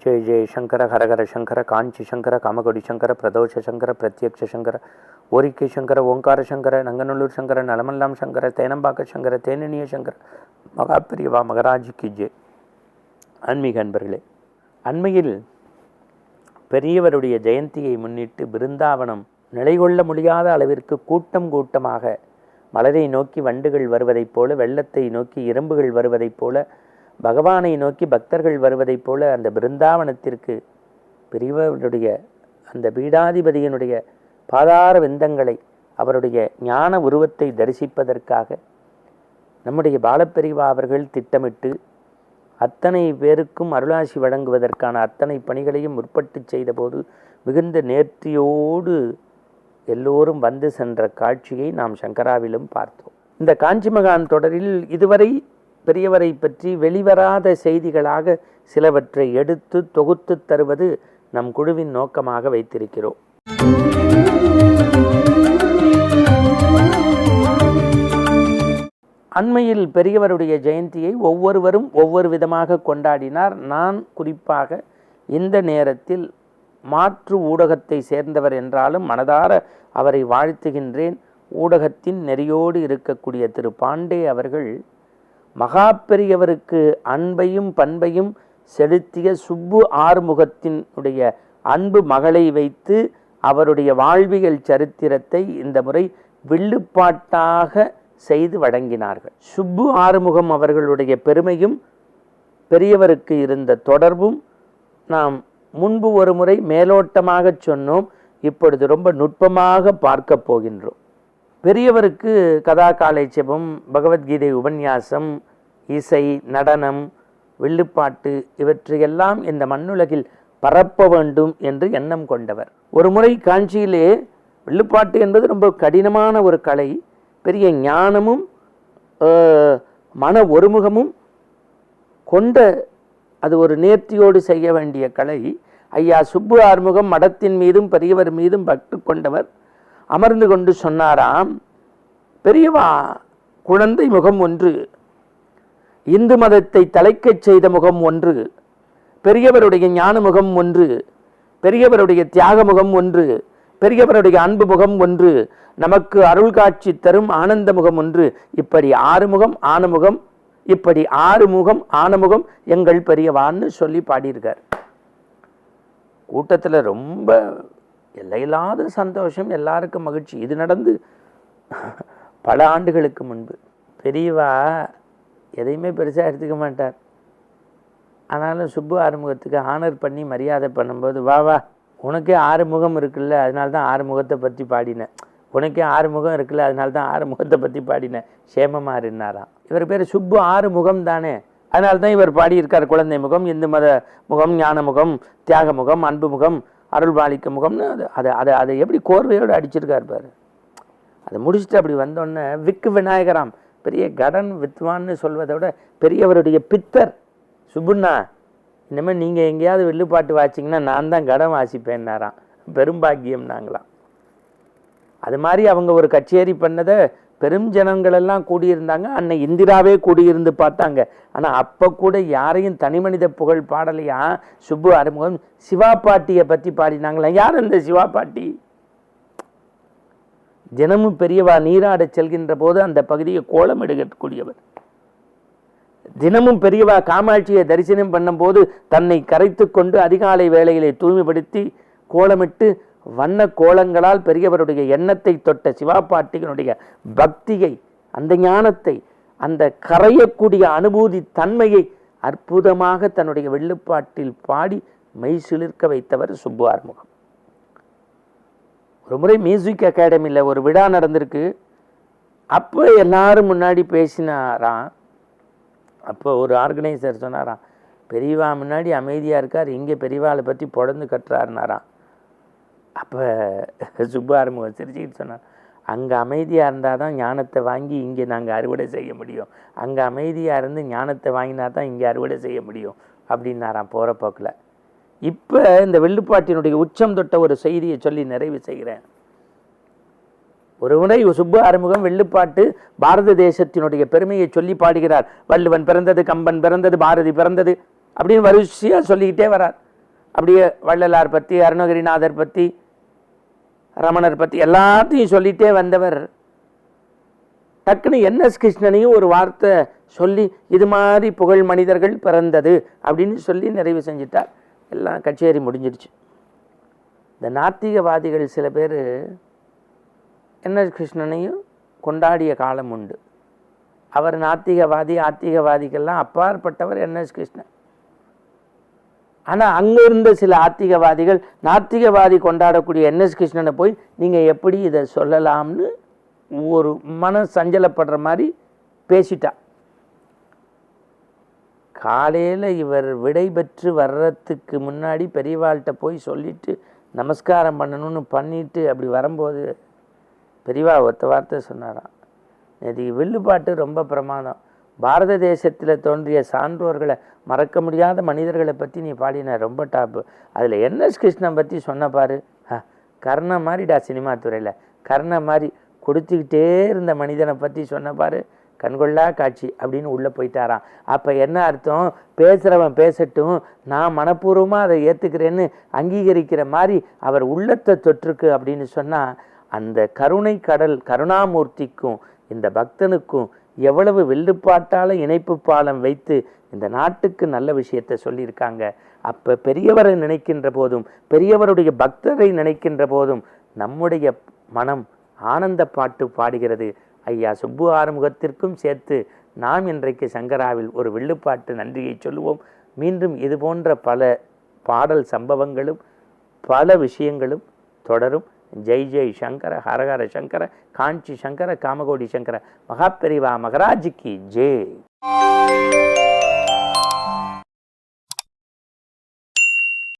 ஜெய ஜெய சங்கர ஹரஹர சங்கர காஞ்சி சங்கர காமகொடி சங்கர பிரதோஷ சங்கர பிரத்யக்ஷ சங்கர ஓரிக்கை சங்கர ஓங்கார சங்கர நங்கநல்லூர் சங்கர நலமல்லாம் சங்கர தேனம்பாக்க சங்கர தேனினிய சங்கர மகாபிரியவா மகராஜிக்கு ஜெய். ஆன்மீக அன்பர்களே அண்மையில் பெரியவருடைய ஜெயந்தியை முன்னிட்டு பிருந்தாவனம் நிலைகொள்ள முடியாத அளவிற்கு கூட்டம் கூட்டமாக மலரை நோக்கி வண்டுகள் வருவதைப் போல வெள்ளத்தை நோக்கி எறும்புகள் வருவதைப் போல பகவானை நோக்கி பக்தர்கள் வருவதைப் போல அந்த பிருந்தாவனத்திற்கு பெரியவருடைய அந்த பீடாதிபதியினுடைய பாதார விந்தங்களை அவருடைய ஞான உருவத்தை தரிசிப்பதற்காக நம்முடைய பாலப்பெரிவா அவர்கள் திட்டமிட்டு அத்தனை பேருக்கும் அருளாசி வழங்குவதற்கான அத்தனை பணிகளையும் முற்பட்டு செய்தபோது மிகுந்த நேர்த்தியோடு எல்லோரும் வந்து சென்ற காட்சியை நாம் சங்கராவிலும் பார்த்தோம். இந்த காஞ்சி மகான் தொடரில் இதுவரை பெரியவரை பற்றி வெளிவராத செய்திகளாக சிலவற்றை எடுத்து தொகுத்து தருவது நம் குழுவின் நோக்கமாக வைத்திருக்கிறோம். அண்மையில் பெரியவருடைய ஜெயந்தியை ஒவ்வொருவரும் ஒவ்வொரு விதமாக கொண்டாடினார். நான் குறிப்பாக இந்த நேரத்தில் மாற்று ஊடகத்தை சேர்ந்தவர் என்றாலும் மனதார அவரை வாழ்த்துகின்றேன். ஊடகத்தின் நெறியோடு இருக்கக்கூடிய திரு. பாண்டே அவர்கள் மகா பெரியவருக்கு அன்பையும் பண்பையும் செலுத்திய சுப்பு ஆறுமுகத்தினுடைய அன்பு மகளை வைத்து அவருடைய வாழ்வியல் சரித்திரத்தை இந்த முறை வில்லுப்பாட்டாக செய்து வழங்கினார்கள். சுப்பு ஆறுமுகம் அவர்களுடைய பெருமையும் பெரியவருக்கு இருந்த தொடர்பும் நாம் முன்பு ஒரு முறை மேலோட்டமாக சொன்னோம் இப்பொழுது ரொம்ப நுட்பமாக பார்க்க போகின்றோம். பெரியவருக்கு கதா காலைச்சபம் பகவத்கீதை உபன்யாசம் இசை நடனம் வில்லுப்பாட்டு இவற்றையெல்லாம் இந்த மண்ணுலகில் பரப்ப வேண்டும் என்று எண்ணம் கொண்டவர். ஒரு முறை காஞ்சியிலே வில்லுப்பாட்டு என்பது ரொம்ப கடினமான ஒரு கலை. பெரிய ஞானமும் மன ஒருமுகமும் கொண்ட அது ஒரு நேர்த்தியோடு செய்ய வேண்டிய கலை. ஐயா சுப்பு ஆறுமுகம் மடத்தின் மீதும் பெரியவர் மீதும் பற்று கொண்டவர். அமர்ந்து கொண்டு சொன்னாராம் பெரியவா குழந்தை முகம் ஒன்று இந்து மதத்தை தலைக்கச் செய்த முகம் ஒன்று பெரியவருடைய ஞான முகம் ஒன்று பெரியவருடைய தியாக முகம் ஒன்று பெரியவருடைய அன்பு முகம் ஒன்று நமக்கு அருள் காட்சி தரும் ஆனந்த முகம் ஒன்று இப்படி ஆறு முகம் ஆனமுகம் இப்படி ஆறு முகம் ஆனமுகம் எங்கள் பெரியவான்னு சொல்லி பாடியிருக்கார். கூட்டத்தில் ரொம்ப எல்லையில்லாத சந்தோஷம் எல்லாருக்கும் மகிழ்ச்சி. இது நடந்து பல ஆண்டுகளுக்கு முன்பு. பெரியவா எதையுமே பெருசாக எடுத்துக்க மாட்டார். ஆனாலும் சுப்பு ஆறுமுகத்துக்கு ஆனர் பண்ணி மரியாதை பண்ணும்போது வா வா உனக்கே ஆறு முகம் இருக்குல்ல அதனால தான் ஆறு முகத்தை பற்றி பாடினேன் உனக்கே ஆறுமுகம் இருக்குல்ல அதனால தான் ஆறு முகத்தை பற்றி பாடினேன் சேமமாக இருந்தாராம். இவர் பேர் சுப்பு ஆறு முகம் தானே. அதனால தான் இவர் பாடியிருக்கார் குழந்தை முகம் இந்து மத முகம் ஞான முகம் தியாக முகம் அன்பு முகம். அருள் பாலிக்க முகம்னு அது அதை அதை அதை எப்படி கோர்வையோடு அடிச்சிருக்கார் பாரு. அதை முடிச்சுட்டு அப்படி வந்தோடனே விக்கு விநாயகராம் பெரிய கடன் வித்வான்னு சொல்வதை விட பெரியவருடைய பித்தர் சுப்புண்ணா இனிமேல் நீங்கள் எங்கேயாவது வில்லுப்பாட்டு வாச்சிங்கன்னா நான் தான் கடன் வாசிப்பேன்னாராம். பெரும்பாக்கியம் நாங்களாம். அது மாதிரி அவங்க ஒரு கச்சேரி பண்ணதை பெரும் ஜனங்கள் எல்லாம் கூடியிருந்தாங்க. அன்னை இந்திராவே கூடியிருந்து பார்த்தாங்க. ஆனால் அப்போ கூட யாரையும் தனிமனித புகழ் பாடலையா? சுப்பு அறிமுகம். சிவா பாட்டியை பற்றி பாடினாங்களா? யார் இந்த சிவா பாட்டி? தினமும் பெரியவா நீராட செல்கின்ற போது அந்த பகுதியை கோலமிடக்கூடியவர் தினமும் பெரியவா காமாட்சியை தரிசனம் பண்ணும்போது தன்னை கரைத்து கொண்டு அதிகாலை வேளையிலே தூய்மைப்படுத்தி கோலமிட்டு வண்ண கோலங்களால் பெரியவருடைய எண்ணத்தை தொட்ட சிவாபாட்டிகளுடைய பக்தியை அந்த ஞானத்தை அந்த கரையக்கூடிய அனுபூதி தன்மையை அற்புதமாக தன்னுடைய வெள்ளுப்பாட்டில் பாடி மெய் சிலிர்க்க வைத்தவர் சுப்பு ஆறுமுகம். ஒரு முறை மியூசிக் அகாடமியில் ஒரு விழா நடந்திருக்கு. அப்போ எல்லாரும் முன்னாடி பேசினாராம் அப்போ ஒரு ஆர்கனைசர் சொன்னாராம் பெரியவா முன்னாடி அமைதியாக இருக்கார் இங்கே பெரியவாளை பற்றி பொழந்து கட்டுறாருனாராம் அப்போ சுப்பு ஆறுமுகம் சிரிச்சுக்கிட்டு சொன்னார் அங்கே அமைதியாக இருந்தால் தான் ஞானத்தை வாங்கி இங்கே நாங்கள் அறுவடை செய்ய முடியும். அங்கே அமைதியாக இருந்து ஞானத்தை வாங்கினா தான் இங்கே அறுவடை செய்ய முடியும். அப்படின்னாராம் போகிற போக்கில். இப்போ இந்த வெள்ளுப்பாட்டினுடைய உச்சம் தொட்ட ஒரு செய்தியை சொல்லி நிறைவு செய்கிறேன். ஒரு முறை சுப்பு ஆறுமுகம் வெள்ளுப்பாட்டு பாரத தேசத்தினுடைய பெருமையை சொல்லி பாடுகிறார். வள்ளுவன் பிறந்தது கம்பன் பிறந்தது பாரதி பிறந்தது அப்படின்னு வரிசையாக சொல்லிக்கிட்டே வரார். அப்படியே வள்ளலார் பற்றி அருணகிரிநாதர் பற்றி ரமணர் பற்றி எல்லாத்தையும் சொல்லிட்டே வந்தவர். டக்குன்னு என்எஸ் கிருஷ்ணனையும் ஒரு வார்த்தை சொல்லி இது மாதிரி புகழ் மனிதர்கள் பிறந்தது அப்படின்னு சொல்லி நிறைவு செஞ்சிட்டார். எல்லாம் கச்சேரி முடிஞ்சிடுச்சு இந்த நாத்திகவாதிகள் சில பேர் என்எஸ் கிருஷ்ணனையும் கொண்டாடிய காலம் உண்டு. அவர் நாத்திகவாதி ஆத்திகவாதிக்கெல்லாம் அப்பாற்பட்டவர் என்எஸ் கிருஷ்ணன். ஆனால் அங்கே இருந்த சில ஆத்திகவாதிகள் நாத்திகவாதி கொண்டாடக்கூடிய என்எஸ் கிருஷ்ணனை போய் நீங்கள் எப்படி இதை சொல்லலாம்னு ஒரு மன சஞ்சலப்படுற மாதிரி பேசிட்டா? காலையில் இவர் விடை பெற்று வர்றதுக்கு முன்னாடி பெரியவாள்கிட்ட போய் சொல்லிட்டு நமஸ்காரம் பண்ணணும்னு பண்ணிட்டு அப்படி வரும்போது பெரியவா ஒத்த வார்த்தை சொன்னாராம். நேற்றுக்கு வில்லுப்பாட்டு ரொம்ப பிரமாதம். பாரத தேசத்தில் தோன்றிய சான்றோர்களை மறக்க முடியாத மனிதர்களை பற்றி நீ பாடின ரொம்ப டாப்பு அதில் என்எஸ் கிருஷ்ணன் பற்றி சொன்ன பாரு. ஆ கர்ண மாதிரிடா சினிமா துறையில். கர்ண மாதிரி கொடுத்துக்கிட்டே இருந்த மனிதனை பற்றி சொன்ன பாரு. கண்கொள்ளா காட்சி அப்படின்னு உள்ளே போயிட்டாராம். அப்போ என்ன அர்த்தம்? பேசுகிறவன் பேசட்டும் நான் மனப்பூர்வமாக அதை ஏற்றுக்கிறேன்னு அங்கீகரிக்கிற மாதிரி அவர் உள்ளத்தை தொற்றுக்கு அப்படின்னு சொன்னால் அந்த கருணை கடல் கருணாமூர்த்திக்கும் இந்த பக்தனுக்கும் எவ்வளவு வில்லுப்பாட்டால் இணைப்பு பாலம் வைத்து இந்த நாட்டுக்கு நல்ல விஷயத்தை சொல்லியிருக்காங்க. அப்போ பெரியவரை நினைக்கின்ற போதும் பெரியவருடைய பக்தரை நினைக்கின்ற போதும் நம்முடைய மனம் ஆனந்த பாட்டு பாடுகிறது. ஐயா சுப்பு ஆறுமுகத்திற்கும் சேர்த்து நாம் இன்றைக்கு சங்கராவில் ஒரு வில்லுப்பாட்டு நன்றியை சொல்லுவோம். மீண்டும் இது போன்ற பல பாடல் சம்பவங்களும் பல விஷயங்களும் தொடரும். ஜெய் ஜெய் சங்கர ஹரஹர சங்கர காஞ்சி சங்கர காமகோடி சங்கர மகாபெரிவா மகராஜிக்கு ஜெய்